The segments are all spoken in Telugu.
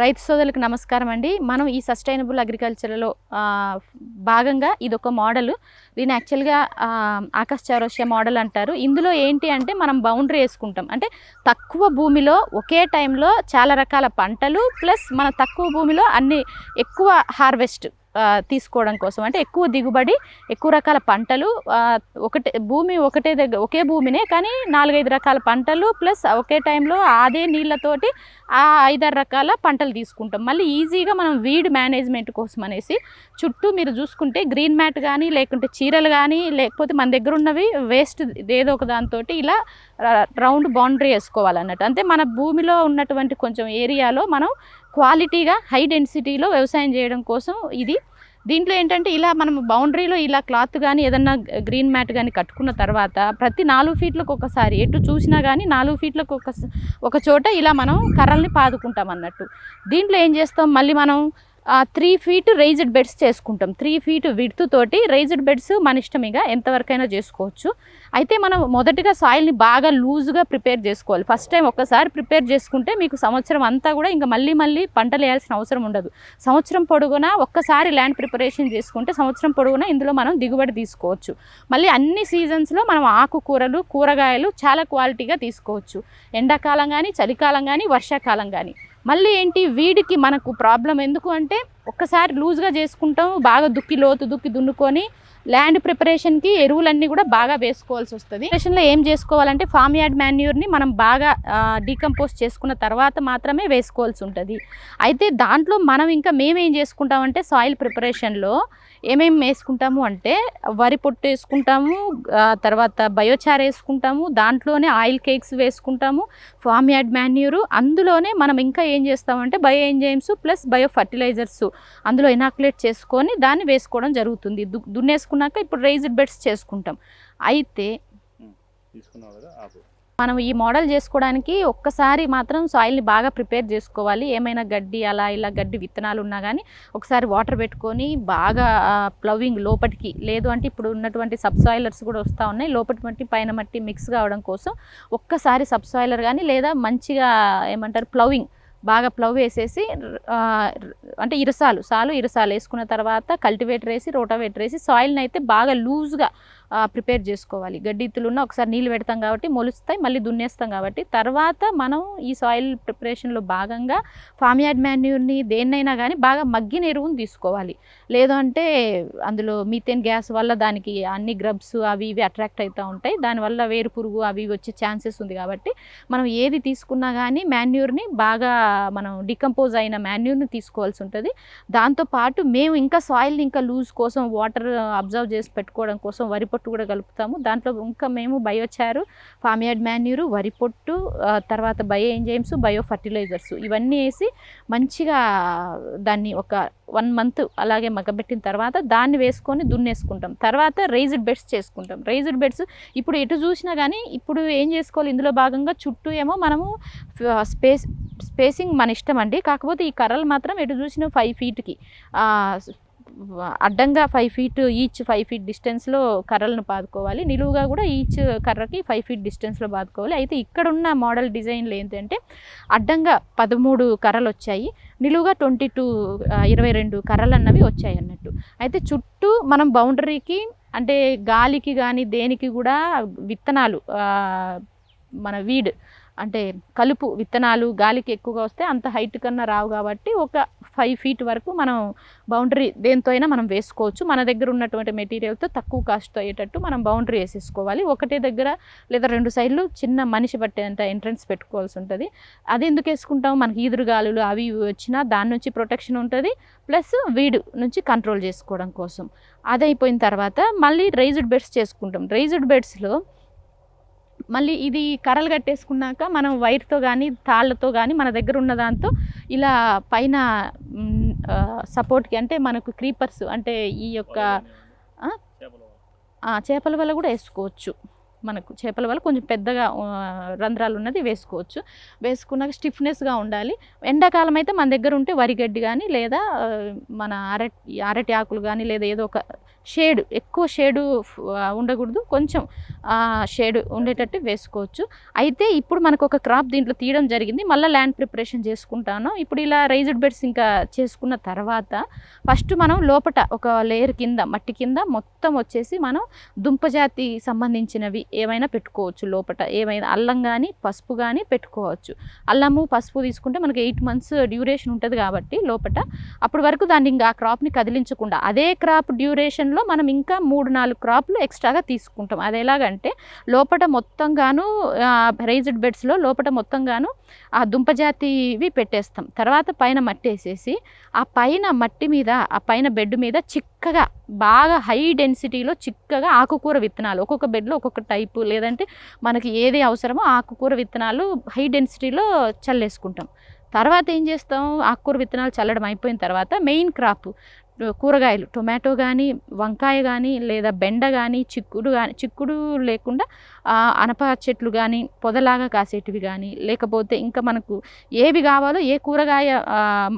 రైతు సోదరులకు నమస్కారం అండి. మనం ఈ సస్టైనబుల్ అగ్రికల్చర్లో భాగంగా ఇది ఒక మోడల్. దీని యాక్చువల్గా ఆకాశ చౌరస్య మోడల్ అంటారు. ఇందులో ఏంటి అంటే మనం బౌండరీ వేసుకుంటాం. అంటే తక్కువ భూమిలో ఒకే టైంలో చాలా రకాల పంటలు ప్లస్ మన తక్కువ భూమిలో అన్ని ఎక్కువ హార్వెస్ట్ తీసుకోవడం కోసం. అంటే ఎక్కువ దిగుబడి ఎక్కువ రకాల పంటలు ఒకటే భూమి ఒకటే దగ్గర ఒకే భూమినే కానీ నాలుగైదు రకాల పంటలు ప్లస్ ఒకే టైంలో అదే నీళ్ళతోటి ఆ ఐదారు రకాల పంటలు తీసుకుంటాం. మళ్ళీ ఈజీగా మనం వీడ్ మేనేజ్మెంట్ కోసం అనేసి చుట్టూ మీరు చూసుకుంటే గ్రీన్ మ్యాట్ కానీ లేకుంటే చీరలు కానీ లేకపోతే మన దగ్గర ఉన్నవి వేస్ట్ ఏదో ఒక దాంతో ఇలా రౌండ్ బౌండరీ వేసుకోవాలన్నట్టు. అంటే మన భూమిలో ఉన్నటువంటి కొంచెం ఏరియాలో మనం క్వాలిటీగా హై డెన్సిటీలో వ్యవసాయం చేయడం కోసం ఇది దీంట్లో ఏంటంటే ఇలా మనం బౌండరీలో ఇలా క్లాత్ కానీ ఏదన్నా గ్రీన్ మ్యాట్ కానీ కట్టుకున్న తర్వాత ప్రతి నాలుగు ఫీట్లకు ఒకసారి ఎటు చూసినా కానీ నాలుగు ఫీట్లకు ఒక ఒక చోట ఇలా మనం కర్రల్ని పాదుకుంటాం అన్నట్టు. దీంట్లో ఏం చేస్తాం? మళ్ళీ మనం త్రీ ఫీట్ రైజ్డ్ బెడ్స్ చేసుకుంటాం. త్రీ ఫీట్ విడ్త్ తోటి రైజ్డ్ బెడ్స్ మన ఇష్టం ఇక ఎంతవరకైనా చేసుకోవచ్చు. అయితే మనం మొదటిగా సాయిల్ని బాగా లూజ్గా ప్రిపేర్ చేసుకోవాలి. ఫస్ట్ టైం ఒక్కసారి ప్రిపేర్ చేసుకుంటే మీకు సంవత్సరం అంతా కూడా ఇంకా మళ్ళీ మళ్ళీ పంటలు వేయాల్సిన అవసరం ఉండదు. సంవత్సరం పొడుగునా ఒక్కసారి ల్యాండ్ ప్రిపరేషన్ చేసుకుంటే సంవత్సరం పొడుగునా ఇందులో మనం దిగుబడి తీసుకోవచ్చు. మళ్ళీ అన్ని సీజన్స్లో మనం ఆకుకూరలు కూరగాయలు చాలా క్వాలిటీగా తీసుకోవచ్చు. ఎండాకాలం కానీ చలికాలం కానీ వర్షాకాలం కానీ మళ్ళీ ఏంటి వీడికి మనకు ప్రాబ్లం ఎందుకు అంటే ఒక్కసారి లూజ్గా చేసుకుంటాం బాగా దుక్కి లోతు దుక్కి దున్నుకొని ల్యాండ్ ప్రిపరేషన్కి ఎరువులన్నీ కూడా బాగా వేసుకోవాల్సి వస్తుంది. ప్రిపరేషన్లో ఏం చేసుకోవాలంటే ఫామ్ యార్డ్ మాన్యూర్ని మనం బాగా డీకంపోజ్ చేసుకున్న తర్వాత మాత్రమే వేసుకోవాల్సి ఉంటుంది. అయితే దాంట్లో మనం ఇంకా మేమేం చేసుకుంటామంటే సాయిల్ ప్రిపరేషన్లో ఏమేమి వేసుకుంటాము అంటే వరి పొట్టు వేసుకుంటాము తర్వాత బయోచార్ వేసుకుంటాము దాంట్లోనే ఆయిల్ కేక్స్ వేసుకుంటాము ఫామ్ యార్డ్ మాన్యూరు అందులోనే మనం ఇంకా ఏం చేస్తామంటే bio enzymes plus bio fertilizers అందులో ఇనాకులేట్ చేసుకొని దాన్ని వేసుకోవడం జరుగుతుంది. దు దున్నేసుకున్నాక ఇప్పుడు రైజ్డ్ బెడ్స్ చేసుకుంటాం. అయితే మనం ఈ మోడల్ చేసుకోవడానికి ఒక్కసారి మాత్రం సాయిల్ని బాగా ప్రిపేర్ చేసుకోవాలి. ఏమైనా గడ్డి అలా ఇలా గడ్డి విత్తనాలు ఉన్నా కానీ ఒకసారి వాటర్ పెట్టుకొని బాగా ప్లవింగ్ లోపటికి లేదు అంటే ఇప్పుడు ఉన్నటువంటి సబ్సాయిలర్స్ కూడా వస్తూ ఉన్నాయి. లోపటి మట్టి పైన మట్టి మిక్స్ కావడం కోసం ఒక్కసారి సబ్సాయిలర్ కానీ లేదా మంచిగా ఏమంటారు ప్లవింగ్ బాగా ప్లవ్ వేసేసి అంటే ఇరసాలు సాలు ఇరసాలు వేసుకున్న తర్వాత కల్టివేటర్ వేసి రోటావేటర్ వేసి సాయిల్ని అయితే బాగా లూజ్గా ప్రిపేర్ చేసుకోవాలి. గడ్డితులున్న ఒకసారి నీళ్ళు పెడతాం కాబట్టి మొలుస్తాయి మళ్ళీ దున్నేస్తాం కాబట్టి. తర్వాత మనం ఈ సాయిల్ ప్రిపరేషన్లో భాగంగా ఫామియాడ్ మాన్యూర్ని దేన్నైనా కానీ బాగా మగ్గిన ఎరువుని తీసుకోవాలి. లేదు అంటే అందులో మీథేన్ గ్యాస్ వల్ల దానికి అన్ని గ్రబ్స్ అవి ఇవి అట్రాక్ట్ అవుతూ ఉంటాయి. దానివల్ల వేరు పురుగు అవి ఇవి వచ్చే ఛాన్సెస్ ఉంది కాబట్టి మనం ఏది తీసుకున్నా కానీ మాన్యూర్ని బాగా మనం డికంపోజ్ అయిన మాన్యూర్ని తీసుకోవాల్సి ఉంటుంది. దాంతోపాటు మేము ఇంకా సాయిల్ని ఇంకా లూజ్ కోసం వాటర్ అబ్జర్వ్ చేసి పెట్టుకోవడం కోసం వరి పొట్టు కూడా కలుపుతాము. దాంట్లో ఇంకా మేము బయోచారు ఫామియాడ్ మాన్యూరు వరి పొట్టు తర్వాత బయో ఎంజైమ్స్ బయో ఫర్టిలైజర్స్ ఇవన్నీ వేసి మంచిగా దాన్ని ఒక వన్ మంత్ అలాగే మగ్గబెట్టిన తర్వాత దాన్ని వేసుకొని దున్నేసుకుంటాం. తర్వాత రైజ్డ్ బెడ్స్ చేసుకుంటాం. రైజ్డ్ బెడ్స్ ఇప్పుడు ఎటు చూసినా కానీ ఇప్పుడు ఏం చేసుకోవాలి? ఇందులో భాగంగా చుట్టూ ఏమో మనము స్పేస్ స్పేసింగ్ మన ఇష్టం అండి. కాకపోతే ఈ కర్రలు మాత్రం ఎటు చూసిన ఫైవ్ ఫీట్కి. అడ్డంగా five feet each five feet డిస్టెన్స్లో కర్రలను పాదుకోవాలి నిలువుగా కూడా ఈచ్ కర్రకి ఫైవ్ ఫీట్ డిస్టెన్స్లో పాదుకోవాలి అయితే ఇక్కడున్న మోడల్ డిజైన్లు ఏంటంటే అడ్డంగా పదమూడు కర్రలు వచ్చాయి. నిలువుగా ట్వంటీ టూ ఇరవై రెండు కర్రలు అన్నవి వచ్చాయి అన్నట్టు. అయితే చుట్టూ మనం బౌండరీకి అంటే గాలికి కానీ దేనికి కూడా విత్తనాలు మన వీడ్ అంటే కలుపు విత్తనాలు గాలికి ఎక్కువగా వస్తే అంత హైట్ కన్నా రావు కాబట్టి ఒక ఫైవ్ ఫీట్ వరకు మనం బౌండరీ దేంతో అయినా మనం వేసుకోవచ్చు. మన దగ్గర ఉన్నటువంటి మెటీరియల్తో తక్కువ కాస్ట్ అయ్యేటట్టు మనం బౌండరీ వేసేసుకోవాలి. ఒకటే దగ్గర లేదా రెండు సైడ్లు చిన్న మనిషి పట్టేంత ఎంట్రన్స్ పెట్టుకోవాల్సి ఉంటుంది. అది ఎందుకు వేసుకుంటాం? మనకి ఈదురుగాలులు అవి ఇవి వచ్చినా దాని నుంచి ప్రొటెక్షన్ ఉంటుంది. ప్లస్ వీడు నుంచి కంట్రోల్ చేసుకోవడం కోసం. అది అయిపోయిన తర్వాత మళ్ళీ రైజ్డ్ బెడ్స్ చేసుకుంటాం. రైజ్డ్ బెడ్స్లో మళ్ళీ ఇది కర్రలు కట్టేసుకున్నాక మనం వైర్తో కానీ తాళ్ళతో కానీ మన దగ్గర ఉన్న దాంతో ఇలా పైన సపోర్ట్కి అంటే మనకు క్రీపర్స్ అంటే ఈ యొక్క చేపల వల్ల కూడా వేసుకోవచ్చు. మనకు చేపల వల్ల కొంచెం పెద్దగా రంధ్రాలు ఉన్నది వేసుకోవచ్చు. వేసుకున్నాక స్టిఫ్నెస్గా ఉండాలి. ఎండాకాలం అయితే మన దగ్గర ఉంటే వరిగడ్డి కానీ లేదా మన అరటి అరటి ఆకులు కానీ లేదా ఏదో ఒక షేడ్ ఎక్కువ షేడు ఉండకూడదు. కొంచెం షేడ్ ఉండేటట్టు వేసుకోవచ్చు. అయితే ఇప్పుడు మనకు ఒక క్రాప్ దీంట్లో తీయడం జరిగింది. మళ్ళీ ల్యాండ్ ప్రిపరేషన్ చేసుకుంటాను. ఇప్పుడు ఇలా రైజ్డ్ బెడ్స్ ఇంకా చేసుకున్న తర్వాత ఫస్ట్ మనం లోపట ఒక లేయర్ కింద మట్టి కింద మొత్తం వచ్చేసి మనం దుంపజాతి సంబంధించినవి ఏమైనా పెట్టుకోవచ్చు లోపట. ఏమైనా అల్లం కానీ పసుపు కానీ పెట్టుకోవచ్చు. అల్లము పసుపు తీసుకుంటే మనకి ఎయిట్ మంత్స్ డ్యూరేషన్ ఉంటుంది కాబట్టి లోపట. అప్పటి వరకు దాన్ని ఇంకా ఆ క్రాప్ని కదిలించకుండా. అదే క్రాప్ డ్యూరేషన్లో మనం ఇంకా మూడు నాలుగు క్రాప్లు ఎక్స్ట్రాగా తీసుకుంటాం. అది ఎలాగంటే లోపట మొత్తంగాను రైజ్డ్ బెడ్స్లో లోపట మొత్తంగాను ఆ దుంపజాతివి పెట్టేస్తాం. తర్వాత పైన మట్టి వేసేసి ఆ పైన మట్టి మీద ఆ పైన బెడ్ మీద చిక్కగా బాగా హై డెన్సిటీలో చిక్కగా ఆకుకూర విత్తనాలు ఒక్కొక్క బెడ్లో ఒక్కొక్క టైపు లేదంటే మనకి ఏది అవసరమో ఆకుకూర విత్తనాలు హై డెన్సిటీలో చల్లేసుకుంటాం. తర్వాత ఏం చేస్తాం? ఆకుకూర విత్తనాలు చల్లడం అయిపోయిన తర్వాత మెయిన్ క్రాప్ కూరగాయలు టొమాటో కానీ వంకాయ కానీ లేదా బెండ కానీ చిక్కుడు కానీ చిక్కుడు లేకుండా అనప చెట్లు కానీ పొదలాగా కాసేటివి కానీ లేకపోతే ఇంకా మనకు ఏవి కావాలో ఏ కూరగాయ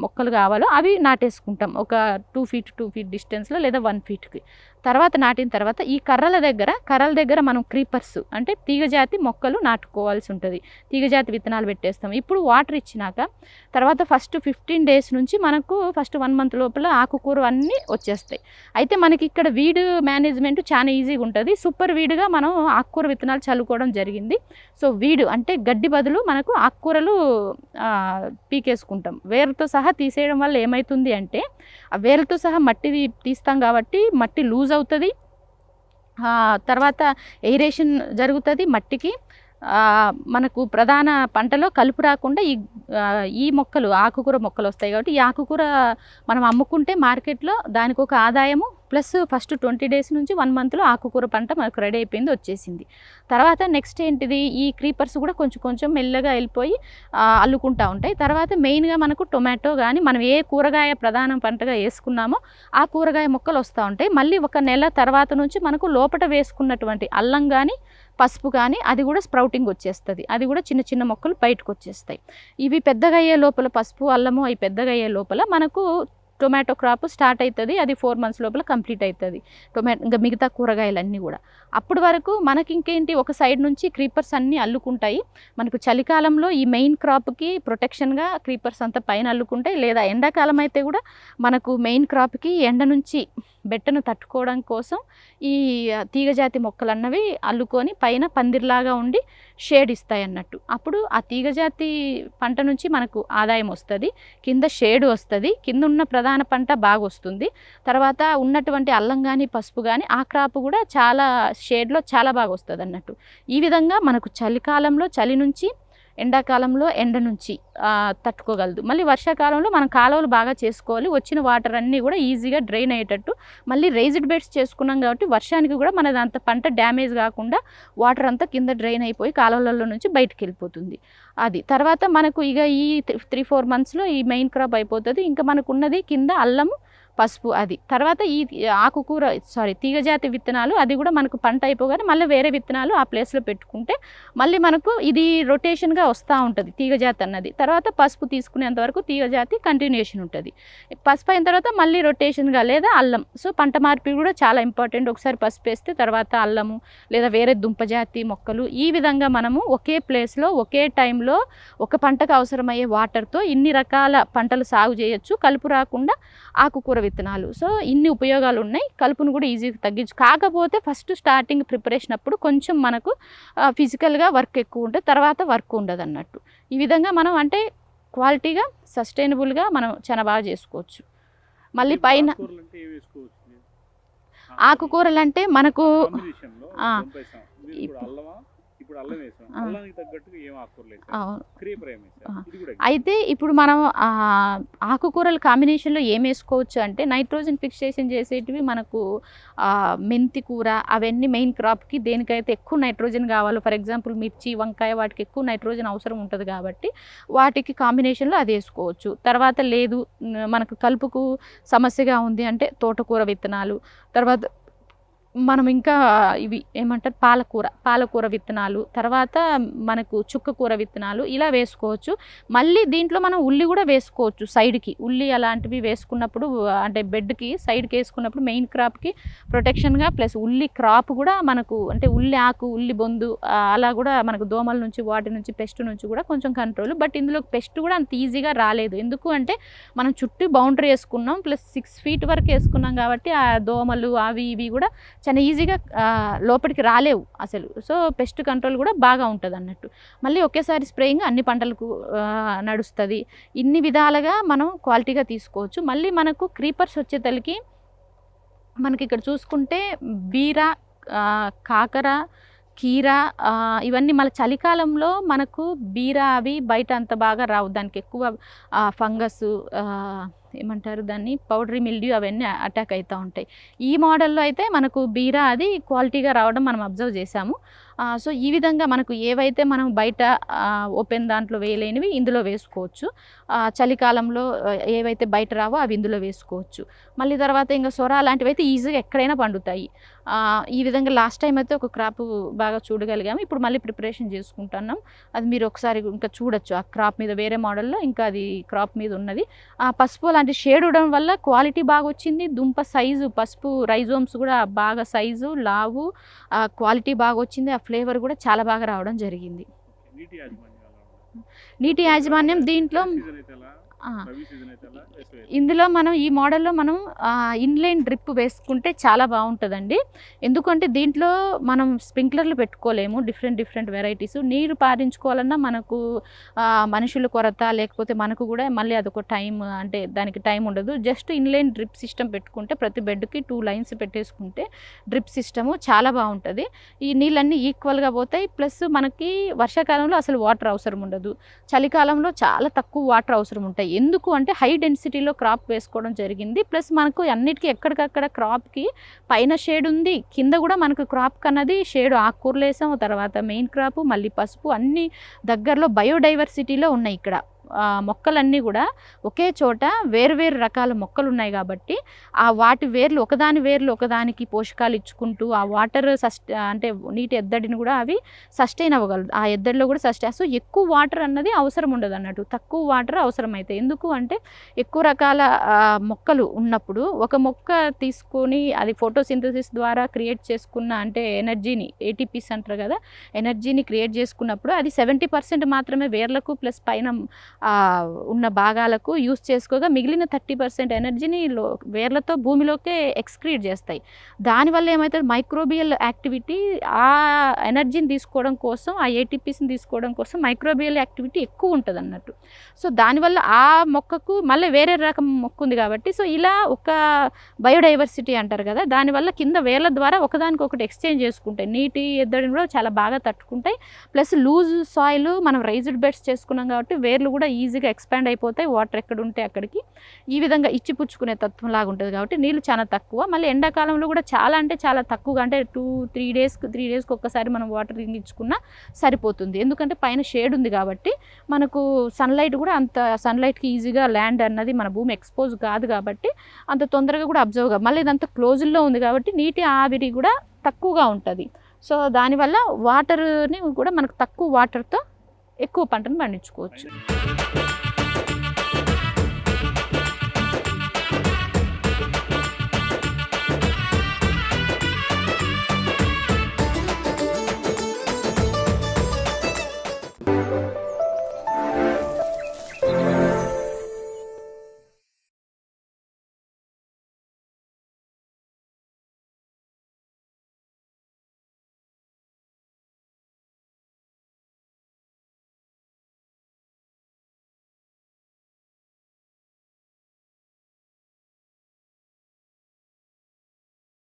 మొక్కలు కావాలో అవి నాటేసుకుంటాం. ఒక టూ ఫీట్ టూ ఫీట్ డిస్టెన్స్లో లేదా వన్ ఫీట్కి. తర్వాత నాటిన తర్వాత ఈ కర్రల దగ్గర కర్రల దగ్గర మనం క్రీపర్స్ అంటే తీగజాతి మొక్కలు నాటుకోవాల్సి ఉంటుంది. తీగజాతి విత్తనాలు పెట్టేస్తాం. ఇప్పుడు వాటర్ ఇచ్చినాక తర్వాత ఫస్ట్ ఫిఫ్టీన్ డేస్ నుంచి మనకు ఫస్ట్ వన్ మంత్ లోపల ఆకుకూర అన్నీ వచ్చేస్తాయి. అయితే మనకి ఇక్కడ వీడు మేనేజ్మెంట్ చాలా ఈజీగా ఉంటుంది. సూపర్ వీడుగా మనం ఆకుకూర విత్తనాలు చల్లుకోవడం జరిగింది. సో వీడు అంటే గడ్డి బదులు మనకు ఆకుకూరలు పీకేసుకుంటాం. వేరుతో సహా తీసేయడం వల్ల ఏమవుతుంది అంటే ఆ వేరుతో సహా మట్టి తీస్తాం కాబట్టి మట్టి లూజ్ అవుతుంది. తర్వాత ఎయిరేషన్ జరుగుతుంది మట్టికి. మనకు ప్రధాన పంటలో కలుపు రాకుండా ఈ ఈ మొక్కలు ఆకుకూర మొక్కలు వస్తాయి కాబట్టి ఈ ఆకుకూర మనం అమ్ముకుంటే మార్కెట్లో దానికి ఒక ఆదాయము ప్లస్ ఫస్ట్ ట్వంటీ డేస్ నుంచి వన్ మంత్లో ఆకుకూర పంట మనకు రెడీ అయిపోయింది వచ్చేసింది. తర్వాత నెక్స్ట్ ఏంటిది? ఈ క్రీపర్స్ కూడా కొంచెం కొంచెం మెల్లగా వెళ్ళిపోయి అల్లుకుంటూ అల్లుకుంటా ఉంటాయి. తర్వాత మెయిన్గా మనకు టొమాటో కానీ మనం ఏ కూరగాయ ప్రధాన పంటగా వేసుకున్నామో ఆ కూరగాయ మొక్కలు వస్తూ ఉంటాయి. మళ్ళీ ఒక నెల తర్వాత నుంచి మనకు లోపట వేసుకున్నటువంటి అల్లం కానీ పసుపు కానీ అది కూడా స్ప్రౌటింగ్ వచ్చేస్తుంది. అది కూడా చిన్న చిన్న మొక్కలు బయటకు వచ్చేస్తాయి ఇవి పెద్దగా అయ్యే లోపల పసుపు అల్లము అవి పెద్దగా అయ్యే లోపల మనకు టొమాటో క్రాప్ స్టార్ట్ అవుతుంది అది ఫోర్ మంత్స్ లోపల కంప్లీట్ అవుతుంది టొమాటో ఇంకా మిగతా కూరగాయలన్నీ కూడా. అప్పటి వరకు మనకి ఇంకేంటి ఒక సైడ్ నుంచి క్రీపర్స్ అన్నీ అల్లుకుంటాయి. మనకు చలికాలంలో ఈ మెయిన్ క్రాప్కి ప్రొటెక్షన్గా క్రీపర్స్ అంతా పైన అల్లుకుంటాయి. లేదా ఎండాకాలం అయితే కూడా మనకు మెయిన్ క్రాప్కి ఎండ నుంచి బెట్టను తట్టుకోవడం కోసం ఈ తీగజాతి మొక్కలు అన్నవి అల్లుకొని పైన పందిర్లాగా ఉండి షేడ్ ఇస్తాయి అన్నట్టు అప్పుడు ఆ తీగజాతి పంట నుంచి మనకు ఆదాయం వస్తుంది కింద షేడ్ వస్తుంది కింద ఉన్న ప్రధాన పంట బాగా వస్తుంది తర్వాత ఉన్నటువంటి అల్లం కానీ పసుపు కానీ ఆ క్రాప్ కూడా చాలా షేడ్లో చాలా బాగా వస్తుంది అన్నట్టు ఈ విధంగా మనకు చలికాలంలో చలి నుంచి ఎండాకాలంలో ఎండ నుంచి తట్టుకోగలదు. మళ్ళీ వర్షాకాలంలో మనం కాలువలు బాగా చేసుకోవాలి. వచ్చిన వాటర్ అన్నీ కూడా ఈజీగా డ్రైన్ అయ్యేటట్టు. మళ్ళీ రైజ్డ్ బెడ్స్ చేసుకున్నాం కాబట్టి వర్షానికి కూడా మన అంత పంట డ్యామేజ్ కాకుండా వాటర్ అంతా కింద డ్రైన్ అయిపోయి కాలువలలో నుంచి బయటికి వెళ్ళిపోతుంది. అది తర్వాత మనకు ఇక ఈ త్రీ ఫోర్ మంత్స్లో ఈ మెయిన్ క్రాప్ అయిపోతుంది. ఇంకా మనకు ఉన్నది కింద అల్లము పసుపు అది. తర్వాత ఈ ఆకుకూర సారీ తీగజాతి విత్తనాలు అది కూడా మనకు పంట అయిపోగానే మళ్ళీ వేరే విత్తనాలు ఆ ప్లేస్లో పెట్టుకుంటే మళ్ళీ మనకు ఇది రొటేషన్గా వస్తూ ఉంటుంది తీగజాతి అన్నది. తర్వాత పసుపు తీసుకునేంత వరకు తీగజాతి కంటిన్యూషన్ ఉంటుంది. పసుపు అయిన తర్వాత మళ్ళీ రొటేషన్గా లేదా అల్లం. సో పంట మార్పిడి కూడా చాలా ఇంపార్టెంట్ ఒకసారి పసుపు వేస్తే తర్వాత అల్లము లేదా వేరే దుంపజాతి మొక్కలు ఈ విధంగా మనము ఒకే ప్లేస్లో ఒకే టైంలో ఒక పంటకు అవసరమయ్యే వాటర్తో ఇన్ని రకాల పంటలు సాగు చేయొచ్చు. కలుపు రాకుండా ఆకుకూర విత్తనాలు. సో ఇన్ని ఉపయోగాలు ఉన్నాయి కలుపును కూడా ఈజీగా తగ్గించు కాకపోతే ఫస్ట్ స్టార్టింగ్ ప్రిపరేషన్ అప్పుడు కొంచెం మనకు ఫిజికల్గా వర్క్ ఎక్కువ ఉంటుంది తర్వాత వర్క్ ఉండదు అన్నట్టు ఈ విధంగా మనం అంటే క్వాలిటీగా సస్టైనబుల్గా మనం చాలా బాగా చేసుకోవచ్చు. మళ్ళీ పైన ఆకుకూరలు అంటే మనకు అవును. అయితే ఇప్పుడు మనం ఆకుకూరల కాంబినేషన్లో ఏం వేసుకోవచ్చు అంటే నైట్రోజన్ ఫిక్సేషన్ చేసేటివి మనకు మెంతి కూర అవన్నీ మెయిన్ క్రాప్కి దేనికైతే ఎక్కువ నైట్రోజన్ కావాలో ఫర్ ఎగ్జాంపుల్ మిర్చి వంకాయ వాటికి ఎక్కువ నైట్రోజన్ అవసరం ఉంటుంది కాబట్టి వాటికి కాంబినేషన్లో అది వేసుకోవచ్చు. తర్వాత లేదు మనకు కలుపుకు సమస్యగా ఉంది అంటే తోటకూర విత్తనాలు. తర్వాత మనం ఇంకా ఇవి ఏమంటారు? పాలకూర పాలకూర విత్తనాలు తర్వాత మనకు చుక్క కూర విత్తనాలు ఇలా వేసుకోవచ్చు. మళ్ళీ దీంట్లో మనం ఉల్లి కూడా వేసుకోవచ్చు సైడ్కి. ఉల్లి అలాంటివి వేసుకున్నప్పుడు అంటే బెడ్కి సైడ్కి వేసుకున్నప్పుడు మెయిన్ క్రాప్కి ప్రొటెక్షన్గా ప్లస్ ఉల్లి క్రాప్ కూడా మనకు అంటే ఉల్లి ఆకు ఉల్లి బొందు అలా కూడా మనకు దోమల నుంచి వాటి నుంచి పెస్ట్ నుంచి కూడా కొంచెం కంట్రోల్. బట్ ఇందులో పెస్ట్ కూడా అంత ఈజీగా రాలేదు. ఎందుకు అంటే మనం చుట్టూ బౌండరీ వేసుకున్నాం ప్లస్ సిక్స్ ఫీట్ వరకు వేసుకున్నాం కాబట్టి ఆ దోమలు అవి ఇవి కూడా చాలా ఈజీగా లోపలికి రాలేవు అసలు. సో పెస్ట్ కంట్రోల్ కూడా బాగా ఉంటుంది అన్నట్టు. మళ్ళీ ఒకేసారి స్ప్రేయింగ్ అన్ని పంటలకు నడుస్తుంది. ఇన్ని విధాలుగా మనం క్వాలిటీగా తీసుకోవచ్చు. మళ్ళీ మనకు క్రీపర్స్ వచ్చేతలకి మనకి ఇక్కడ చూసుకుంటే బీర కాకర కీర ఇవన్నీ మళ్ళీ చలికాలంలో మనకు బీర అవి బయట అంత బాగా రావు. దానికి ఎక్కువ ఫంగస్ ఏమంటారు దాన్ని? పౌడరీ మిల్డ్యూ అవన్నీ అటాక్ అవుతూ ఉంటాయి. ఈ మోడల్లో అయితే మనకు బీరా అది క్వాలిటీగా రావడం మనం అబ్జర్వ్ చేసాము సో ఈ విధంగా మనకు ఏవైతే మనం బయట ఓపెన్ దాంట్లో వేయలేనివి ఇందులో వేసుకోవచ్చు. చలికాలంలో ఏవైతే బయట రావో అవి ఇందులో వేసుకోవచ్చు. మళ్ళీ తర్వాత ఇంకా సొర అలాంటివి అయితే ఈజీగా ఎక్కడైనా పండుతాయి. ఈ విధంగా లాస్ట్ టైం అయితే ఒక క్రాప్ బాగా చూడగలిగాము. ఇప్పుడు మళ్ళీ ప్రిపరేషన్ చేసుకుంటున్నాం. అది మీరు ఒకసారి ఇంకా చూడొచ్చు. ఆ క్రాప్ మీద వేరే మోడల్లో ఇంకా అది క్రాప్ మీద ఉన్నది. ఆ పసుపు అలాంటి షేడ్ ఉండడం వల్ల క్వాలిటీ బాగా వచ్చింది దుంప సైజు పసుపు రైజోమ్స్ కూడా బాగా సైజు లావు ఆ క్వాలిటీ బాగా వచ్చింది ఆ ఫ్లేవర్ కూడా చాలా బాగా రావడం జరిగింది? నీటి యాజమాన్యం దీంట్లో ఇందులో మనం ఈ మోడల్లో మనం ఇన్లైన్ డ్రిప్ వేసుకుంటే చాలా బాగుంటుందండి. ఎందుకంటే దీంట్లో మనం స్ప్రింక్లర్లు పెట్టుకోలేము డిఫరెంట్ డిఫరెంట్ వెరైటీస్. నీరు పారించుకోవాలన్నా మనకు మనుషుల కొరత లేకపోతే మనకు కూడా మళ్ళీ అదొక టైం అంటే దానికి టైం ఉండదు. జస్ట్ ఇన్లైన్ డ్రిప్ సిస్టమ్ పెట్టుకుంటే ప్రతి బెడ్కి టూ లైన్స్ పెట్టేసుకుంటే డ్రిప్ సిస్టము చాలా బాగుంటుంది. ఈ నీళ్ళన్నీ ఈక్వల్గా పోతాయి. ప్లస్ మనకి వర్షాకాలంలో అసలు వాటర్ అవసరం ఉండదు. చలికాలంలో చాలా తక్కువ వాటర్ అవసరం ఉంటాయి. ఎందుకు అంటే హై డెన్సిటీలో క్రాప్ వేసుకోవడం జరిగింది. ప్లస్ మనకు అన్నిటికీ ఎక్కడికక్కడ క్రాప్కి పైన షేడ్ ఉంది. కింద కూడా మనకు క్రాప్ కన్నది షేడ్ ఆకుకూరలు వేసాము. తర్వాత మెయిన్ క్రాప్ మళ్ళీ పసుపు అన్ని దగ్గరలో బయోడైవర్సిటీలో ఉన్నాయి ఇక్కడ. మొక్కలన్నీ కూడా ఒకే చోట వేరువేరు రకాల మొక్కలు ఉన్నాయి కాబట్టి ఆ వాటి వేర్లు ఒకదాని వేర్లు ఒకదానికి పోషకాలు ఇచ్చుకుంటూ ఆ వాటర్ సస్ట్ అంటే నీటి ఎద్దడిని కూడా అవి సస్టైన్ అవ్వగలదు. ఆ ఎద్దడిలో కూడా సస్టైన్ సో ఎక్కువ వాటర్ అన్నది అవసరం ఉండదు అన్నట్టు. తక్కువ వాటర్ అవసరం అవుతాయి ఎందుకు అంటే ఎక్కువ రకాల మొక్కలు ఉన్నప్పుడు ఒక మొక్క తీసుకొని అది ఫోటోసింథసిస్ ద్వారా క్రియేట్ చేసుకున్న అంటే ఎనర్జీని ఏటీపీస్ అంటారు కదా ఎనర్జీని క్రియేట్ చేసుకున్నప్పుడు అది సెవెంటీ పర్సెంట్ మాత్రమే వేర్లకు ప్లస్ పైన ఉన్న భాగాలకు యూస్ చేసుకోగా మిగిలిన థర్టీ పర్సెంట్ ఎనర్జీని లో వేర్లతో భూమిలోకే ఎక్స్క్రీట్ చేస్తాయి. దానివల్ల ఏమవుతుంది మైక్రోబియల్ యాక్టివిటీ ఆ ఎనర్జీని తీసుకోవడం కోసం ఆ ఏటీపీస్ని తీసుకోవడం కోసం మైక్రోబియల్ యాక్టివిటీ ఎక్కువ ఉంటుంది అన్నట్టు సో దానివల్ల ఆ మొక్కకు మళ్ళీ వేరే రకం మొక్క ఉంది కాబట్టి సో ఇలా ఒక బయోడైవర్సిటీ అంటారు కదా దానివల్ల కింద వేర్ల ద్వారా ఒకదానికొకటి ఎక్స్చేంజ్ చేసుకుంటాయి. నీటి ఎద్దడిని కూడా చాలా బాగా తట్టుకుంటాయి. ప్లస్ లూజ్ సాయిల్ మనం రైజ్డ్ బెడ్స్ చేసుకున్నాం కాబట్టి వేర్లు కూడా ఈజీగా ఎక్స్పాండ్ అయిపోతాయి వాటర్ ఎక్కడ ఉంటే అక్కడికి. ఈ విధంగా ఇచ్చి పుచ్చుకునే తత్వం లాగా ఉంటుంది కాబట్టి నీళ్ళు చాలా తక్కువ. మళ్ళీ ఎండాకాలంలో కూడా చాలా అంటే చాలా తక్కువగా అంటే టూ త్రీ డేస్కి త్రీ డేస్కి ఒక్కసారి మనం వాటర్ ఇచ్చుకున్నా సరిపోతుంది. ఎందుకంటే పైన షేడ్ ఉంది కాబట్టి మనకు సన్లైట్ కూడా అంత సన్లైట్కి ఈజీగా ల్యాండ్ అన్నది మన భూమి ఎక్స్పోజ్ కాదు కాబట్టి అంత తొందరగా కూడా అబ్జర్వ్ కాదు. మళ్ళీ ఇదంతా క్లోజ్లో ఉంది కాబట్టి నీటి ఆవిరి కూడా తక్కువగా ఉంటుంది. సో దానివల్ల వాటర్ని కూడా మనకు తక్కువ వాటర్తో ఎక్కువ పంటను పండించుకోవచ్చు.